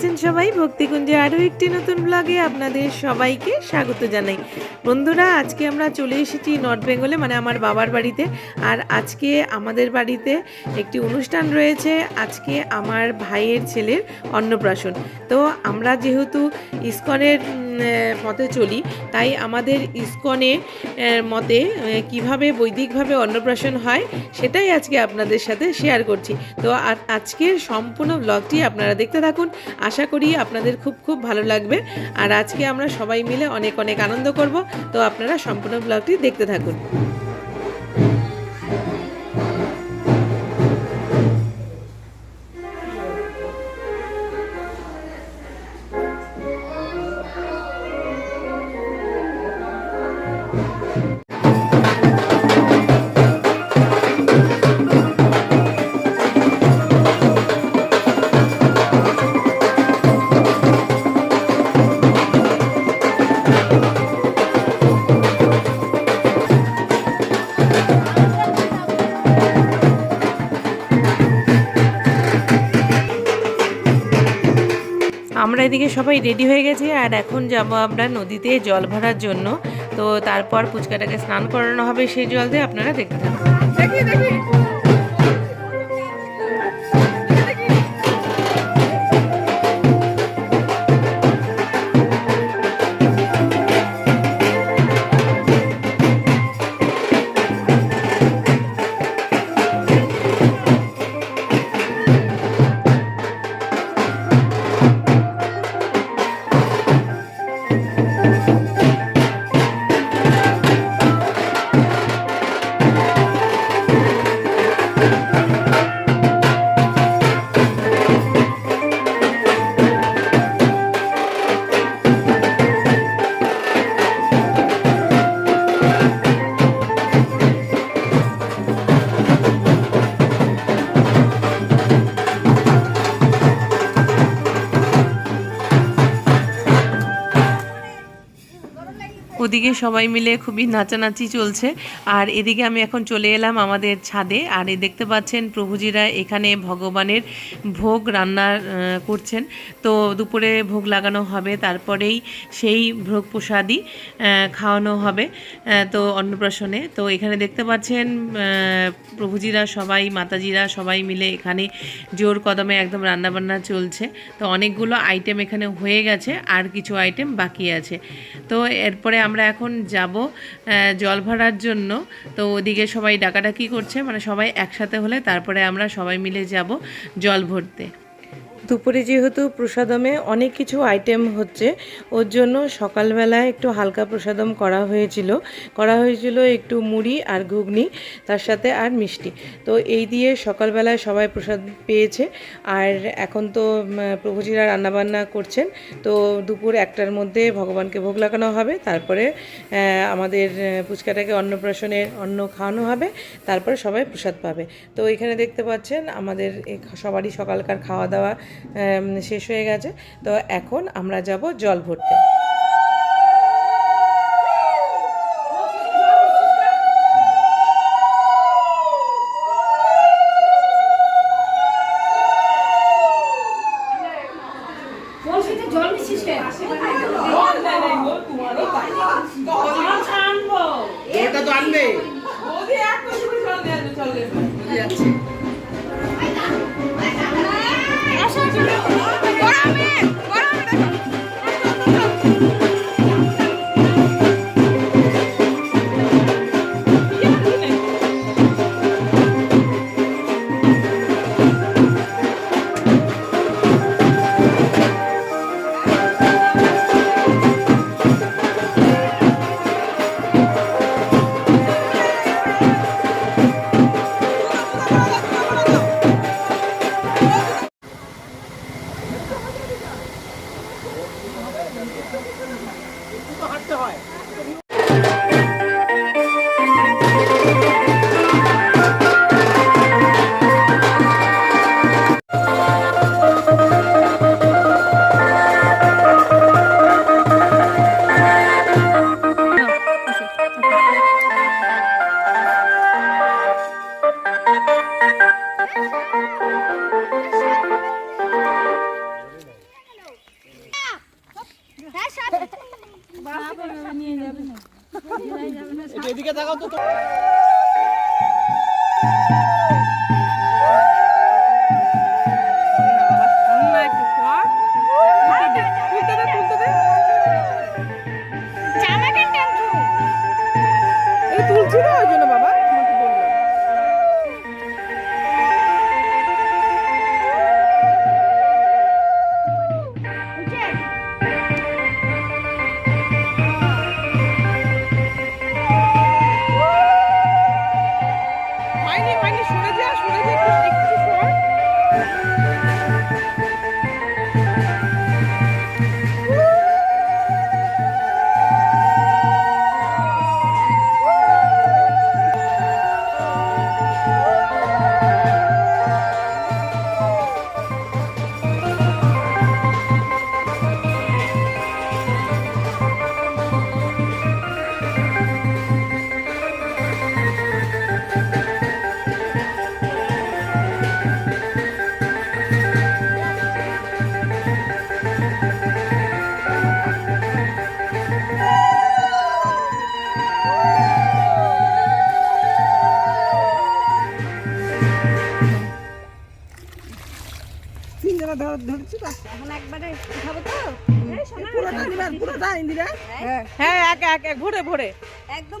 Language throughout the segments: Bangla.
to সবাই, ভক্তিকুঞ্জে আরও একটি নতুন ব্লগে আপনাদের সবাইকে স্বাগত জানাই। বন্ধুরা, আজকে আমরা চলে এসেছি নর্থ বেঙ্গলে মানে আমার বাবার বাড়িতে। আর আজকে আমাদের বাড়িতে একটি অনুষ্ঠান রয়েছে, আজকে আমার ভাইয়ের ছেলের অন্নপ্রাশন। তো আমরা যেহেতু ইস্কনের মতে চলি, তাই আমাদের ইস্কনে মতে কীভাবে বৈদিকভাবে অন্নপ্রাশন হয়, সেটাই আজকে আপনাদের সাথে শেয়ার করছি। তো আজকের সম্পূর্ণ ব্লগটি আপনারা দেখতে থাকুন। আশা করি, আপনাদের খুব খুব ভালো লাগবে। আর আজকে আমরা সবাই মিলে অনেক অনেক আনন্দ করব। তো আপনারা সম্পূর্ণ ব্লগটি দেখতে থাকুন। আমরা এদিকে সবাই রেডি হয়ে গেছি আর এখন যাব আমরা নদীতে জল ভরার জন্য। তো তারপর ফুচকাটাকে স্নান করানো হবে সেই জল দিয়ে আপনারা দেখতে থাকুন। ওদিকে সবাই মিলে খুবই নাচানাচি চলছে। আর এদিকে আমি এখন চলে এলাম আমাদের ছাদে। আর এই দেখতে পাচ্ছেন প্রভুজিরা এখানে ভগবানের ভোগ রান্না করছেন। তো দুপুরে ভোগ লাগানো হবে, তারপরেই সেই ভোগ প্রসাদই খাওয়ানো হবে তো অন্নপ্রাশনে। তো এখানে দেখতে পাচ্ছেন প্রভুজিরা সবাই, মাতাজিরা সবাই মিলে এখানে জোর কদমে একদম রান্নাবান্না চলছে। তো অনেকগুলো আইটেম এখানে হয়ে গেছে, আর কিছু আইটেম বাকি আছে। তো এরপরে আমরা এখন যাব জল ভরার জন্য। তো ওদিকে সবাই ডাকাডাকি করছে মানে সবাই একসাথে হলে তারপরে আমরা সবাই মিলে যাব জল ভরতে। দুপুরে যেহেতু প্রসাদমে অনেক কিছু আইটেম হচ্ছে ওর জন্য সকালবেলায় একটু হালকা প্রসাদম করা হয়েছিল। করা হয়েছিল একটু মুড়ি আর ঘুগনি তার সাথে আর মিষ্টি। তো এই দিয়ে সকালবেলায় সবাই প্রসাদ পেয়েছে। আর এখন তো প্রভুজিরা রান্নাবান্না করছেন। তো দুপুর একটার মধ্যে ভগবানকে ভোগ লাগানো হবে। তারপরে আমাদের আহ, পুচকাটাকে অন্নপ্রাশনের অন্ন খাওয়ানো হবে। তারপরে সবাই প্রসাদ পাবে। তো এখানে দেখতে পাচ্ছেন আমাদের সবারই সকালকার খাওয়া দাওয়া শেষ হয়ে গেছে। তো এখন আমরা যাব জল ভরতে। ইন্দিরা হ্যাঁ হ্যাঁ এক এক ঘুরে ভরে ভরে একদম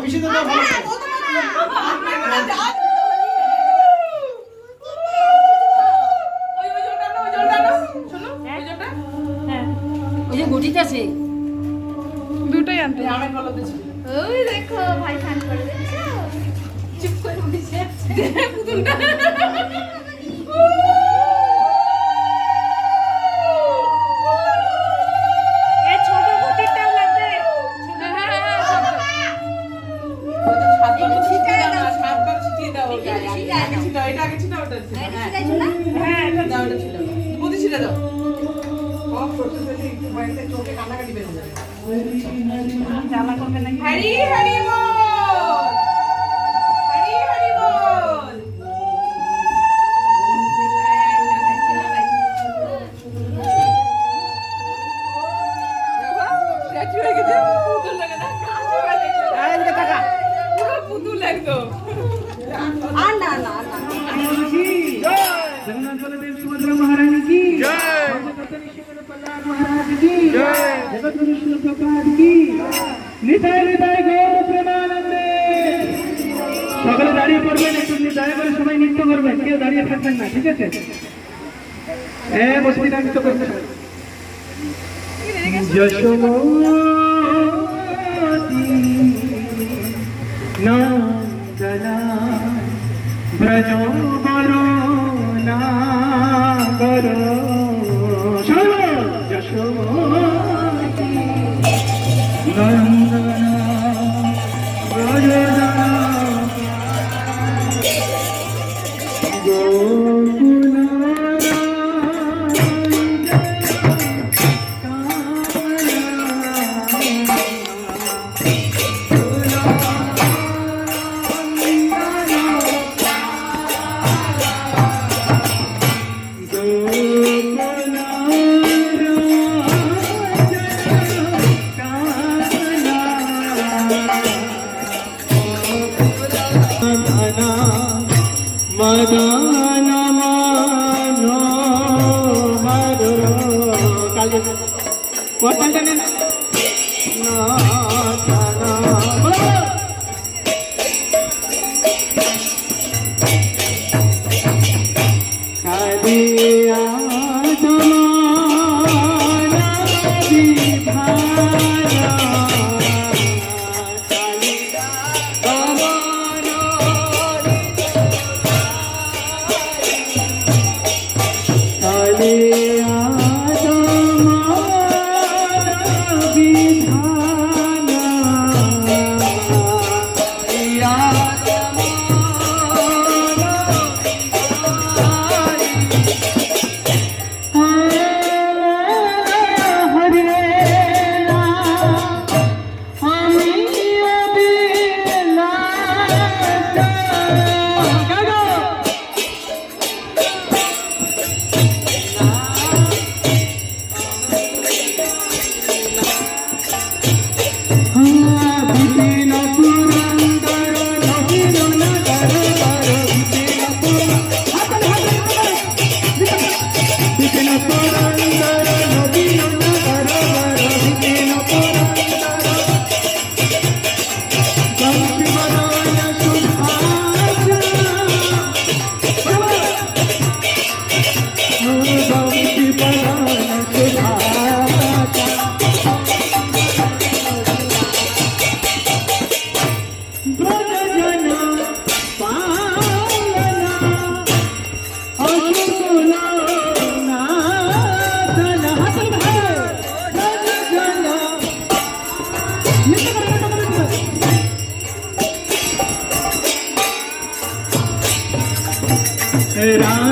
必须在。Thank you. You. राम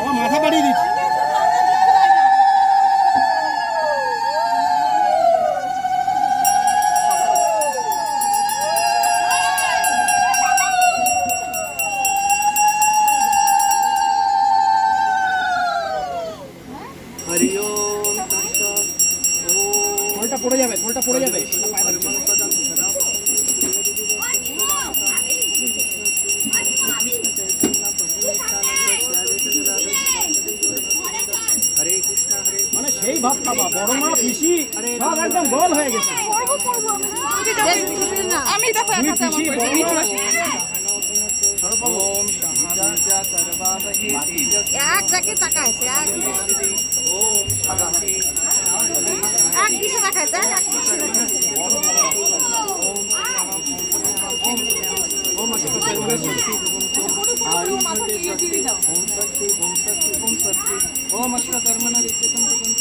আমার মাথা বাড়িয়ে দিচ্ছি। বেশি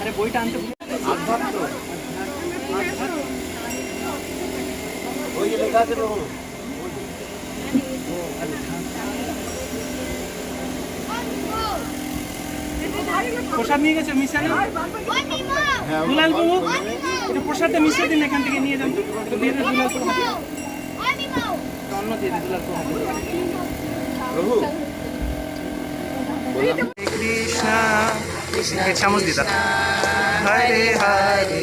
আরে বইটা আনতে প্রসাদ নিয়ে গেছে মিশালে দুলাল বাবু একটু প্রসাদটা মিশিয়ে দিন এখান থেকে নিয়ে যান তো। দিয়ে দিয়ে কৃষ্ণ। एक चम्मच दीदा हरे हरे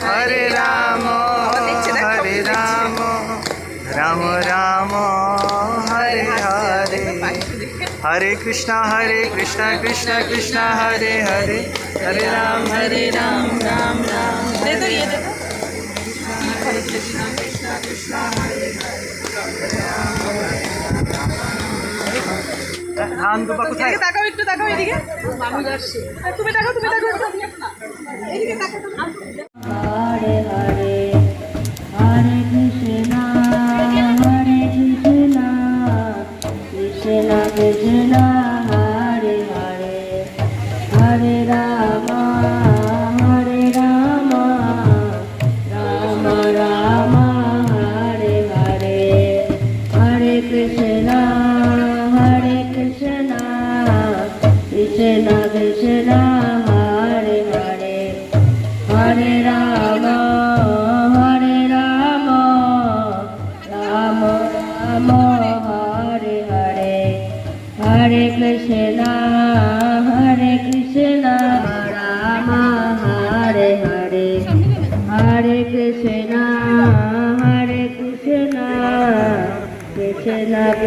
हरे राम हरे राम राम राम हरे हरे हरे कृष्णा हरे कृष्णा कृष्णा कृष्णा हरे हरे हरे राम हरे राम राम राम दे दो ये दे আন দুবা কোথায়? তাকাও একটু তাকাও এদিকে। মানুষ আসছে তুমি তাকাও তুমি তাকাও। এদিকে তাকাও। হরে হরে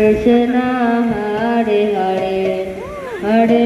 কৃষ্ণ হরে হরে হরে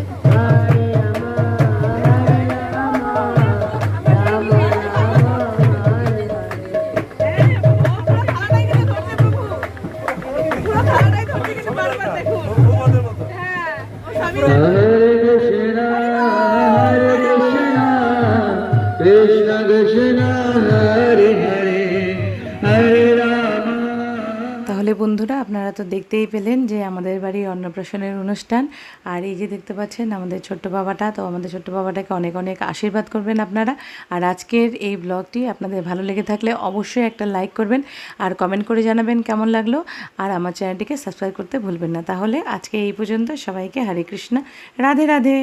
বন্ধুরা, আপনারা তো দেখতেই পেলেন যে আমাদের বাড়ির অন্নপ্রাশনের অনুষ্ঠান। আর এই যে দেখতে পাচ্ছেন আমাদের ছোট্ট বাবাটা, তো আমাদের ছোট্ট বাবাটাকে অনেক অনেক আশীর্বাদ করবেন আপনারা। আর আজকের এই ব্লগটি আপনাদের ভালো লেগে থাকলে অবশ্যই একটা লাইক করবেন আর কমেন্ট করে জানাবেন কেমন লাগল। আর আমার চ্যানেলটিকে সাবস্ক্রাইব করতে ভুলবেন না। তাহলে আজকে এই পর্যন্ত সবাইকে হরে কৃষ্ণ, রাধে রাধে।